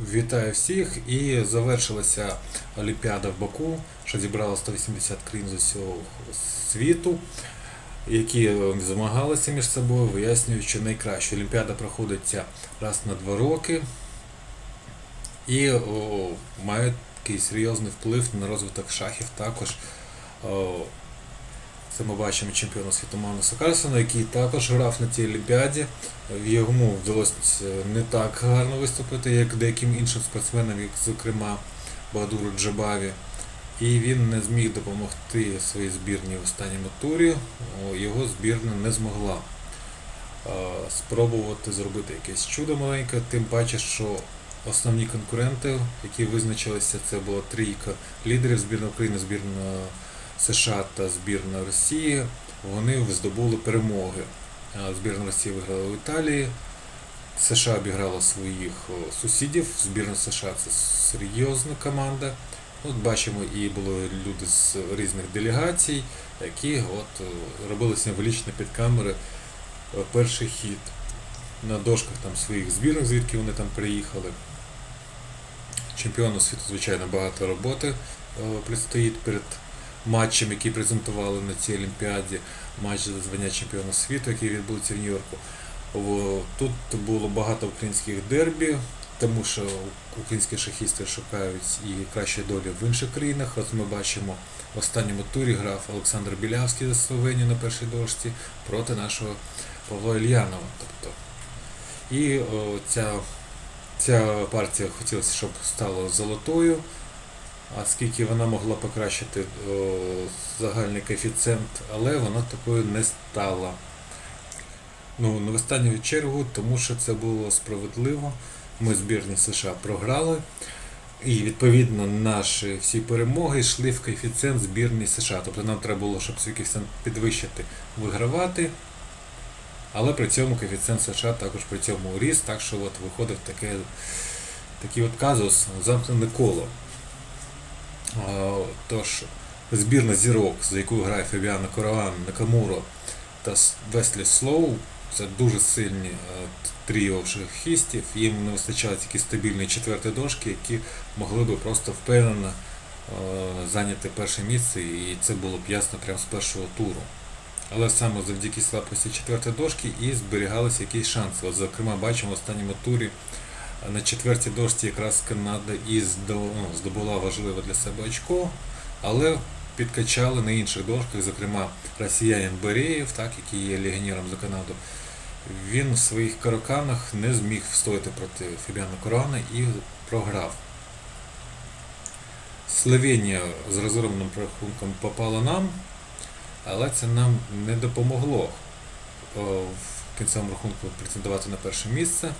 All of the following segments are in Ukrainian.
Вітаю всіх! І завершилася Олімпіада в Баку, що зібрала 180 країн з усього світу, які змагалися між собою, вияснюють, що найкраще. Олімпіада проходиться раз на два роки і має такий серйозний вплив на розвиток шахів також. О, це ми бачимо чемпіона світу Магнуса Карлсона, який також грав на цій Олімпіаді. Йому вдалося не так гарно виступити, як деяким іншим спортсменам, як зокрема Бадуру Джабаві. І він не зміг допомогти своїй збірні в останньому турі. Його збірна не змогла е, спробувати зробити якесь чудо маленьке, тим паче, що основні конкуренти, які визначилися, це була трійка лідерів збірна України, збірна США та збірна Росії. Вони здобули перемоги. Збірна Росії виграла в Італії. США обіграла своїх сусідів. Збірна США це серйозна команда. От бачимо, і були люди з різних делегацій, які от, е, робили символічно під камери е, перший хід. На дошках там своїх збірних, звідки вони там приїхали. Чемпіону світу, звичайно, багато роботи е, предстоїть перед матчем, який презентували на цій Олімпіаді, матч за звання чемпіона світу, який відбудеться в Нью-Йорку. Тут було багато українських дербі, тому що українські шахісти шукають і кращі долі в інших країнах. От ми бачимо в останньому турі грав Олександр Білявський за Словенію на першій дошці проти нашого Павла Ільянова. Тобто. І о, ця, ця партія хотілося, щоб стала золотою. А скільки вона могла покращити о, загальний коефіцієнт, але вона такою не стала. Ну, не в останню чергу, тому що це було справедливо. Ми збірні США програли. І відповідно наші всі перемоги йшли в коефіцієнт збірні США. Тобто нам треба було, щоб свій коефіцієнт підвищити, вигравати. Але при цьому коефіцієнт США також при цьому ріс, так що от виходить таке, такий от казус, замкнене коло. Тож, збірна зірок, за якою грає Фабіана Кораван, Накамуро та Веслі Слоу, це дуже сильні е, тріо шахістів. Їм не вистачає тільки стабільної четвертої дошки, які могли би просто впевнено е, зайняти перше місце, і це було б ясно прямо з першого туру. Але саме завдяки слабкості четвертої дошки і зберігалися якісь шанси. От, зокрема, бачимо в останньому турі на четвертій дошці якраз Канада і ну, здобула важливе для себе очко, але підкачали на інших дошках, зокрема росіянин Береєв, так, який є легіонером за Канаду. Він в своїх караканах не зміг встояти проти Фібіана Корана і програв. Словенія з розробним рахунком попала нам, але це нам не допомогло в кінцевому рахунку претендувати на перше місце.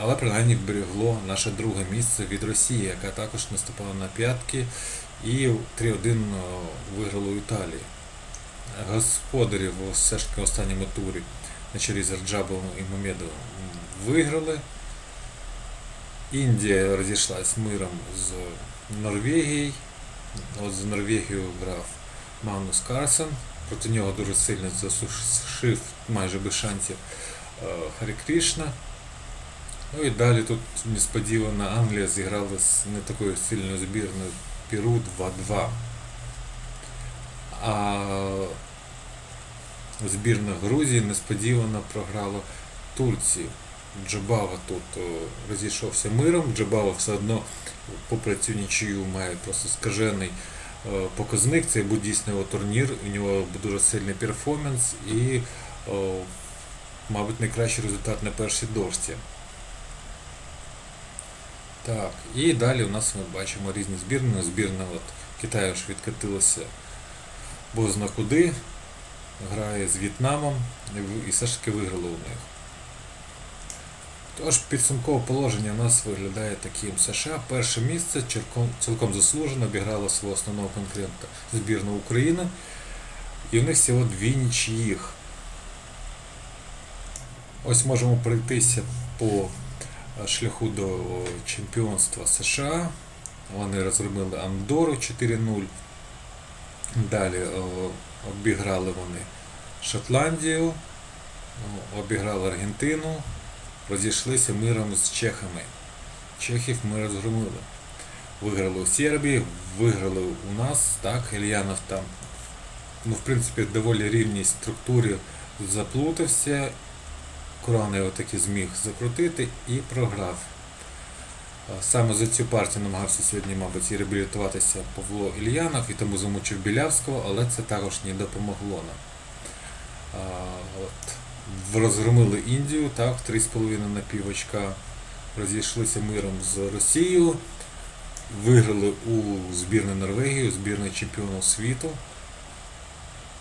Але принаймні вберегло наше друге місце від Росії, яка також наступала на п'ятки і 3-1 виграла у Італії. Господарів все ж таки в останньому турі на чолі з Раджабовим і Мамедовим виграли. Індія розійшлась миром з Норвегією. От з Норвегією грав Магнус Карсон. Проти нього дуже сильно засушив майже без шансів Харі Крішна. Ну і далі тут несподівано Англія зіграла з не такою сильною збірною Перу 2-2. А збірна Грузії несподівано програла Турцію. Джабава тут розійшовся миром. Джабава все одно, попри цю нічию, має просто скажений е, показник. Це його турнір, у нього дуже сильний перформанс і, мабуть, найкращий результат на першій дошці. Так, і далі у нас ми бачимо різні збірні. Збірна от, Китаю ж відкатилася бозна куди, грає з В'єтнамом і все ж таки виграла у них. Тож підсумкове положення у нас виглядає таким. США перше місце цілком, цілком заслужено обіграла свого основного конкурента збірну України. І в них всього дві нічиїх. Ось можемо пройтися по е, шляху до чемпіонства США. Вони розробили Андору 4-0. Далі обіграли вони Шотландію, обіграли Аргентину, розійшлися миром з чехами. Чехів ми розгромили. Виграли у Сербії, виграли у нас, так, Ільянов там, ну, в принципі, доволі рівній структурі заплутався. Корон його таки зміг закрутити і програв. Саме за цю партію намагався сьогодні, мабуть, і реабілітуватися Павло Ільянов, і тому замучив Білявського, але це також не допомогло нам. От. Розгромили Індію, так, 3,5 на півочка. Розійшлися миром з Росією. Виграли у збірної Норвегії, у збірної чемпіонів світу.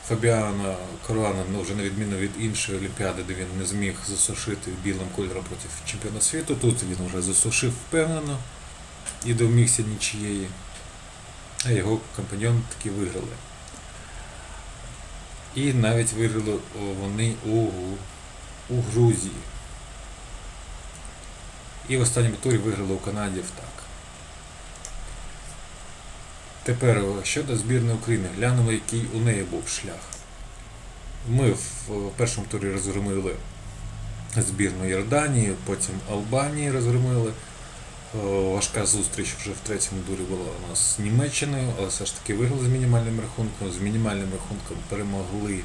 Фабіана Коруана, ну вже на відміну від іншої Олімпіади, де він не зміг засушити білим кольором проти чемпіона світу. Тут він вже засушив впевнено і домігся нічієї. А його компаньон таки виграли. І навіть виграли вони у, у Грузії. І в останньому турі виграли у Канаді так. Тепер е, щодо збірної України, глянемо, який у неї був шлях. Ми в е, першому турі розгромили збірну Йорданії, потім Албанії розгромили. Е, Важка зустріч вже в третьому турі була у нас з Німеччиною, але все ж таки виграли з мінімальним рахунком. З мінімальним рахунком перемогли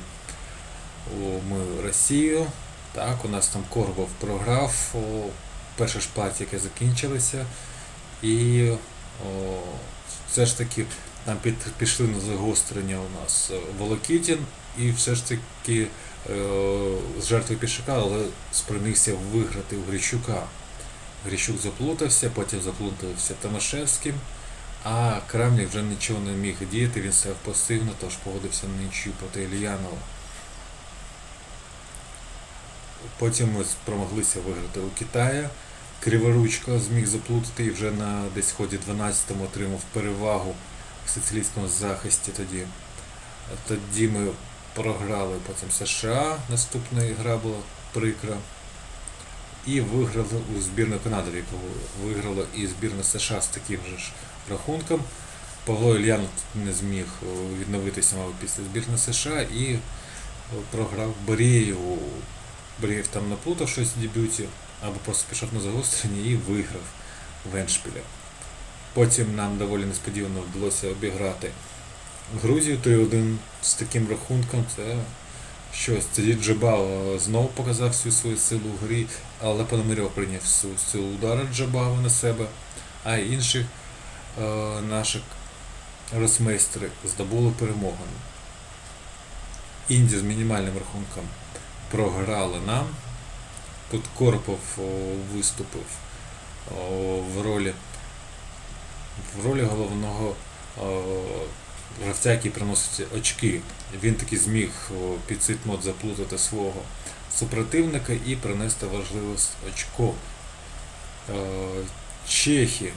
ми Росію. Так, у нас там Корбов програв. Перша ж партія, яка. І о, все ж таки там під, пішли на загострення у нас е, Волокітін і все ж таки е, жертви пішака, але спромігся виграти у Грищука. Грищук заплутався, потім заплутався Томашевським, а Крамник вже нічого не міг діяти, він став пасивно, тож погодився на нічию проти Ільянова. Потім ми спромоглися виграти у Китая. Криворучко зміг заплутати і вже на десь ході 12-му отримав перевагу в сицилійському захисті тоді. Тоді ми програли потім США, наступна гра була прикра. І виграли у збірну Канади, яку виграла і збірна США з таким же ж рахунком. Павло Ільянов не зміг відновитися мабуть, після збірної США і програв Борєєву. Борєєв там наплутав щось в дебюті, або просто пішов на загострення і виграв Веншпіля. Потім нам доволі несподівано вдалося обіграти Грузію 3-1 з таким рахунком. Це щось. Тоді Джабал знову показав всю свою силу в грі, але Пономарьов прийняв всю силу удару Джабава на себе, а інші е, наші росмейстери здобули перемогу. Індія з мінімальним рахунком програли нам. Тут Корпов виступив в ролі в ролі головного гравця, який приносить очки. Він таки зміг під цей мод заплутати свого супротивника і принести важливе очко. Чехи.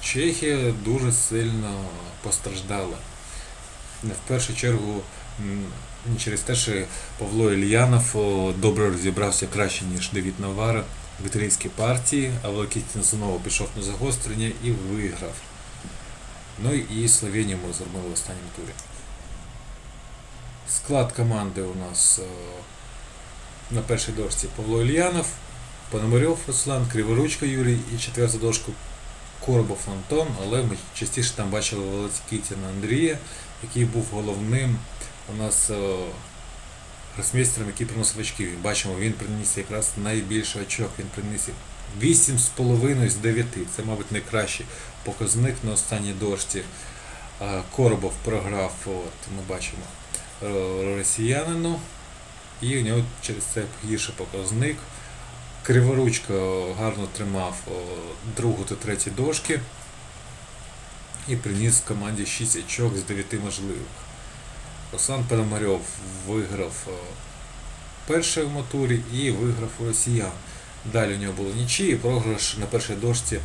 Чехи дуже сильно постраждали. Не в першу чергу через те, що Павло Ільянов добре розібрався краще, ніж Давід Навара в італійській партії, а Волокітін знову пішов на загострення і виграв. Ну і Словенію ми зробили в останньому турі. Склад команди у нас на першій дошці Павло Ільянов, Пономарьов Руслан, Криворучка Юрій і четверта дошку Коробов Антон, але ми частіше там бачили Володькітіна Андрія, який був головним у нас е, гросмейстером, який приносив очки. Бачимо, він приніс якраз найбільше очок. Він приніс 8,5 з 9. Це, мабуть, найкращий показник на останній дошці. Е, Коробов програв, от, ми бачимо, е, росіянину. І у нього через це гірший показник. Криворучка гарно тримав другу та третю дошки і приніс команді 6 очок з 9 можливих. Руслан Пономарьов виграв о, перший в матурі і виграв у росіян. Далі у нього було нічі і програш на першій дошці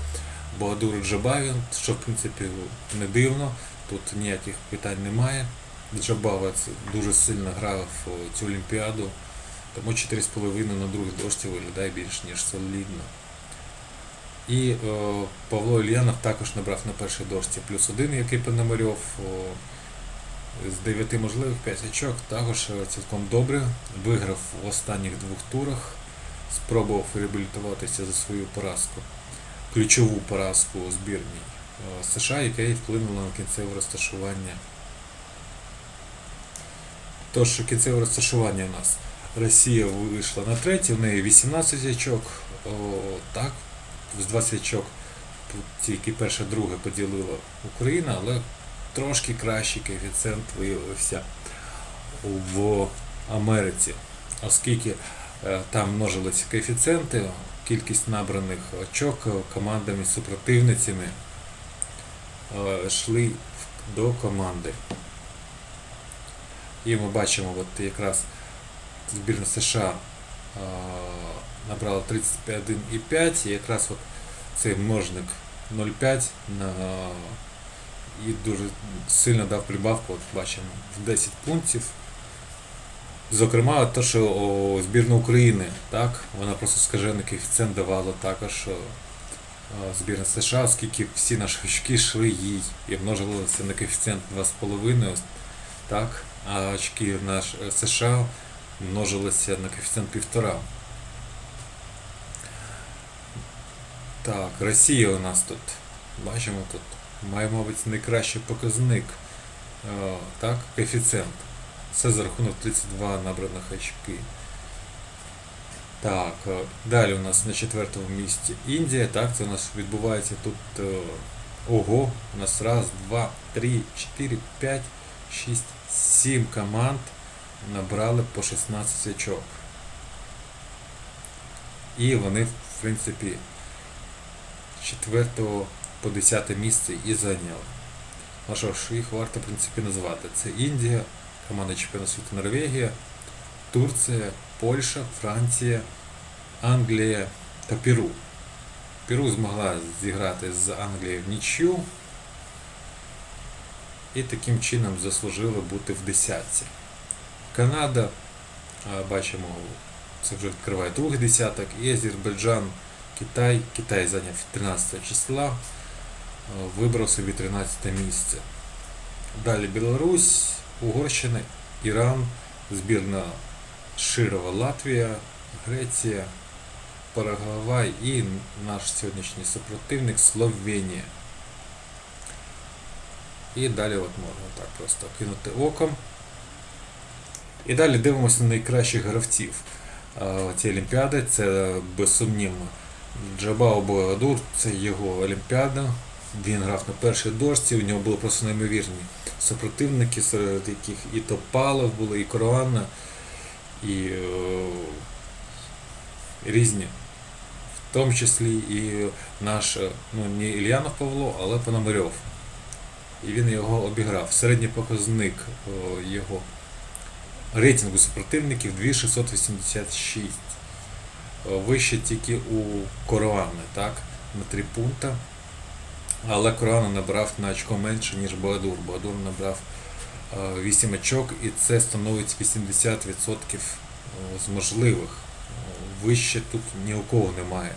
Богодуру Джабавін, що в принципі не дивно, тут ніяких питань немає. Джабава дуже сильно грав о, цю Олімпіаду. Тому 4,5 на другій дошці виглядає більш ніж солідно. І е, Павло Ільянов також набрав на першій дошці плюс один, який Пономарьов. О, з 9 можливих 5 очок також е, цілком добре. Виграв в останніх двох турах. спробував реабілітуватися за свою поразку, ключову поразку у збірній е, США, яка і вплинула на кінцеве розташування. Тож кінцеве розташування у нас. Росія вийшла на третє, в неї 18 очок, о, так, з 20 очок тільки перше, друге поділила Україна, але трошки кращий коефіцієнт виявився в Америці, оскільки е, там множилися коефіцієнти, кількість набраних очок командами супротивницями е, йшли до команди. І ми бачимо, от якраз збірна США е, набрала 31,5 і якраз от цей множник 0,5 на і дуже сильно дав прибавку, от бачимо, в 10 пунктів. Зокрема, те, що о, збірна України, так, вона просто скажений коефіцієнт давала також збірна США, оскільки всі наші очки йшли їй і множилися на коефіцієнт 2,5, так, а очки наш е, США множилися на коефіцієнт 1,5. Так, Росія у нас тут. Бачимо тут. Має, мабуть, найкращий показник. Е, так, коефіцієнт. Це за рахунок 32 набраних очки. Так, е, далі у нас на четвертому місці Індія. Так, це у нас відбувається тут е, ого. У нас раз, два, три, чотири, п'ять, шість, сім команд набрали по 16 очок. І вони, в принципі, 4 по 10 місце і зайняли. Ну що ж, їх варто в принципі назвати. Це Індія, команда чемпіона світу Норвегія, Турція, Польща, Франція, Англія та Перу. Перу змогла зіграти з Англією в нічю і таким чином заслужили бути в десятці. Канада, бачимо, це вже відкриває другий десяток, і Азербайджан, Китай. Китай зайняв 13 числа, вибрав собі 13 місце. Далі Білорусь, Угорщина, Іран, збірна Широва Латвія, Греція, Парагвай і наш сьогоднішній супротивник Словенія. І далі от можна так просто кинути оком. І далі дивимося на найкращих гравців цієї Олімпіади. Це безсумнівно Джабао Боадур, це його Олімпіада. Він грав на першій дошці, у нього були просто неймовірні супротивники, серед яких і Топалов були, і Коруанна, і е, різні. В тому числі і наш, е, ну не Ільянов Павло, але Пономарьов. І він його обіграв. Середній показник о, його рейтингу супротивників 2686. Вище тільки у Коруани, так, на 3 пункта. Але Коруана набрав на очко менше, ніж Боадур. Боадур набрав е, 8 очок і це становить 80% з можливих. Вище тут ні у кого немає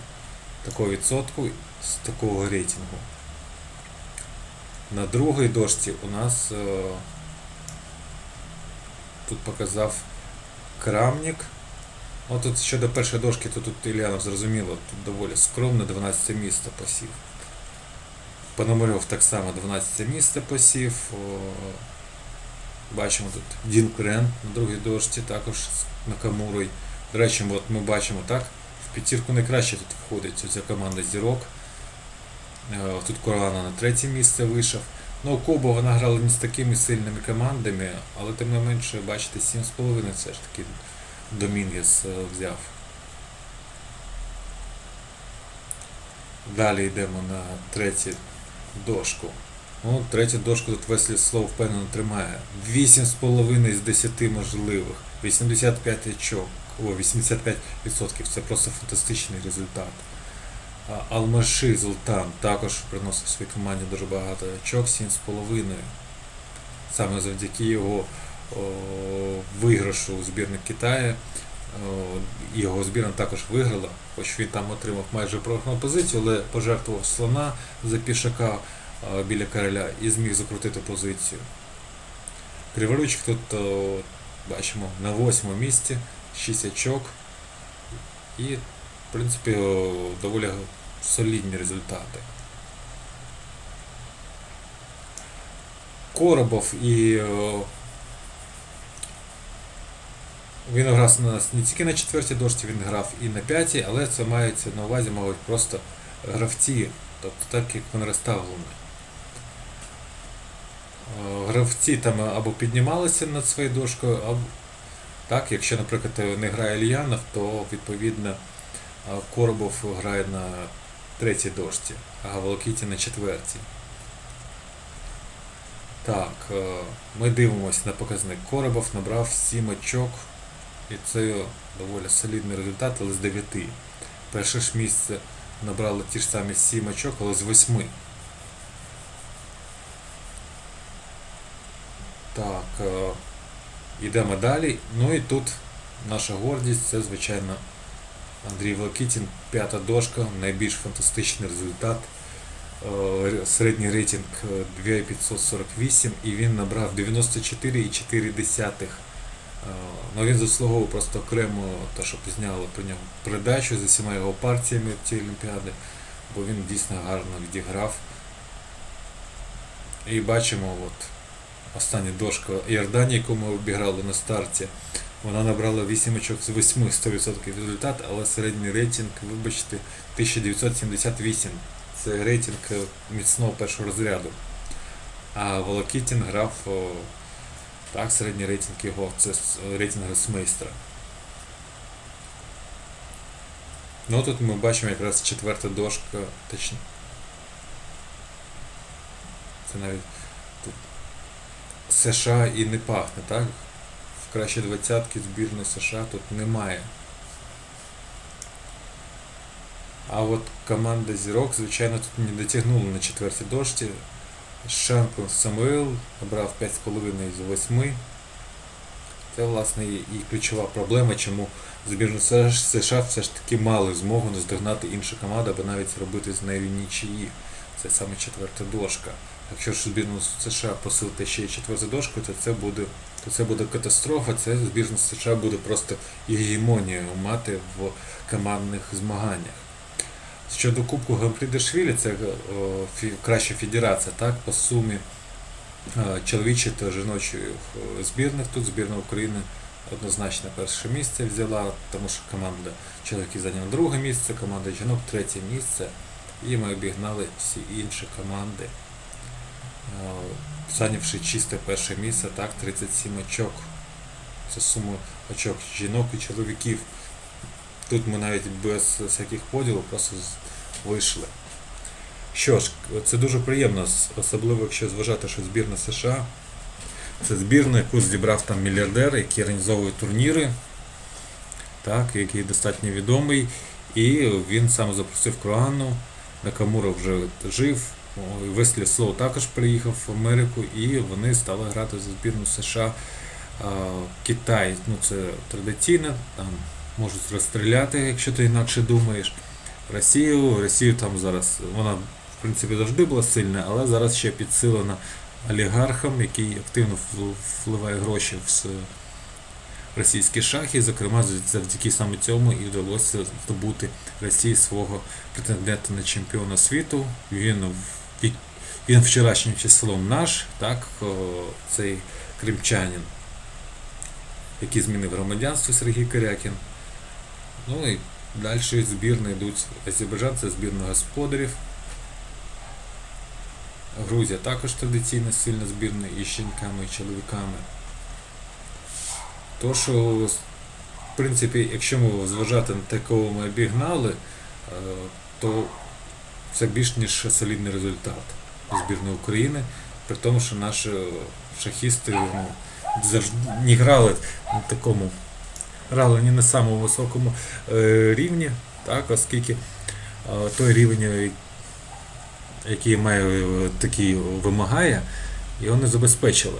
такого відсотку з такого рейтингу. На другій дошці у нас е, тут показав Крамник. От тут щодо першої дошки, то тут Ільянов зрозуміло, тут доволі скромно 12 місце посів. Пономарьов так само 12 місце посів. Бачимо тут Дін Крен на другій дошці, також з Накамурою. До речі, от ми бачимо так, в п'ятірку найкраще тут входить ця команда зірок. Е, Тут Корана на третє місце вийшов. Ну, у Кубо вона не з такими сильними командами, але тим не менше, бачите, 7,5 все ж таки Домінгес е, взяв. Далі йдемо на третю дошку. Ну, третю дошку тут Веслі Слоу впевнено тримає. 8,5 з 10 можливих. 85 очок. О, 85%. Це просто фантастичний результат. Алмаши Зултан також приносив своїй команді дуже багато очок, 7,5. Саме завдяки його о, виграшу у збірник Китаю. О, Його збірна також виграла, хоч він там отримав майже програну позицію, але пожертвував слона за пішака біля короля і зміг закрутити позицію. Криворучик тут бачимо на восьмому місці, 6 очок. І, в принципі, доволі солідні результати. Коробов і він грав на, не тільки на четвертій дошці, він грав і на п'ятій, але це мається на увазі, мабуть, просто гравці, тобто так як він розставлений. Е, Гравці там або піднімалися над своєю дошкою, або так, якщо, наприклад, не грає Ільянов, то відповідно е, Коробов грає на третій дошці, а Волокіті на четвертій. Так, е, ми дивимося на показник. Коробов набрав 7 очок, і це доволі солідний результат, але з 9. Перше ж місце набрало ті ж самі 7 очок, але з 8. Так, е, йдемо далі. Ну і тут наша гордість це, звичайно, Андрій Волокітін, п'ята дошка, найбільш фантастичний результат. Е, Середній рейтинг е, 2548 і він набрав 94,4. Е, Ну він заслуговував просто окремо те, що зняли про нього передачу з усіма його партіями в цій Олімпіади, бо він дійсно гарно відіграв. І бачимо, от остання дошка Йорданії, яку ми обіграли на старті. Вона набрала 8 очок з 8 100% результат, але середній рейтинг, вибачте, 1978. Це рейтинг е, міцного першого розряду. А Волокітін грав так, середній рейтинг його, це рейтинг гросмейстера. Ну тут ми бачимо якраз четверта дошка, точно. Це навіть тут США і не пахне, так? В кращі двадцятки збірної США тут немає. А от команда Зірок, звичайно, тут не дотягнула на четвертій дошці. Шенко Самуел набрав 5,5 з 8. Це, власне, і ключова проблема, чому збірну США все ж таки мали змогу наздогнати іншу команду, або навіть зробити з нею нічиї. Це саме четверта дошка. Якщо ж збірну США посилити ще й четверту дошку, то це буде, то це буде катастрофа. Це збірна США буде просто гегемонію мати в командних змаганнях. Щодо Кубку Гран-прі Дешвілі, це фі- краща федерація, так, по сумі е, чоловічої та жіночої е, збірних. Тут збірна України однозначно перше місце взяла, тому що команда чоловіків зайняла друге місце, команда жінок третє місце. І ми обігнали всі інші команди, е, зайнявши чисте перше місце, так, 37 очок. Це сума очок жінок і чоловіків. Тут ми навіть без всяких поділів просто вийшли. Що ж, це дуже приємно, особливо якщо зважати, що збірна США це збірна, яку зібрав там мільярдер, який організовує турніри, так, який достатньо відомий. І він сам запросив Круану, Накамура вже жив, Веслі Слоу також приїхав в Америку, і вони стали грати за збірну США. Китай, ну це традиційно, там можуть розстріляти, якщо ти інакше думаєш. Росію, Росію там зараз, вона в принципі завжди була сильна, але зараз ще підсилена олігархом, який активно вл- вливає гроші в російські шахи. Зокрема, завдяки саме цьому і вдалося здобути Росії свого претендента на чемпіона світу. Він, він вчорашнім числом наш, так, цей кримчанин, який змінив громадянство Сергій Корякін. Ну і далі збірні йдуть Азербайджан, це збірна господарів. Грузія також традиційно сильна збірна і жінками, і чоловіками. То, що, в принципі, якщо ми зважати на те, кого ми обігнали, е, то це більш ніж солідний результат збірної України, при тому, що наші шахісти ну, завжди не грали на такому грали не на самому високому е, рівні, так, оскільки е, той рівень, е, який має такий вимагає, його не забезпечили.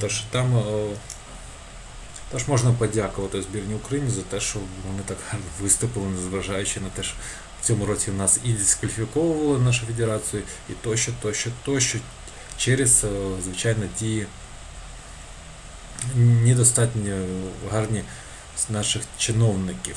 Тож там тож можна подякувати збірні України за те, що вони так виступили, незважаючи на те, що в цьому році нас і дискваліфіковували нашу федерацію, і тощо, тощо, тощо, через, звичайно, ті недостатньо гарні з наших чиновників.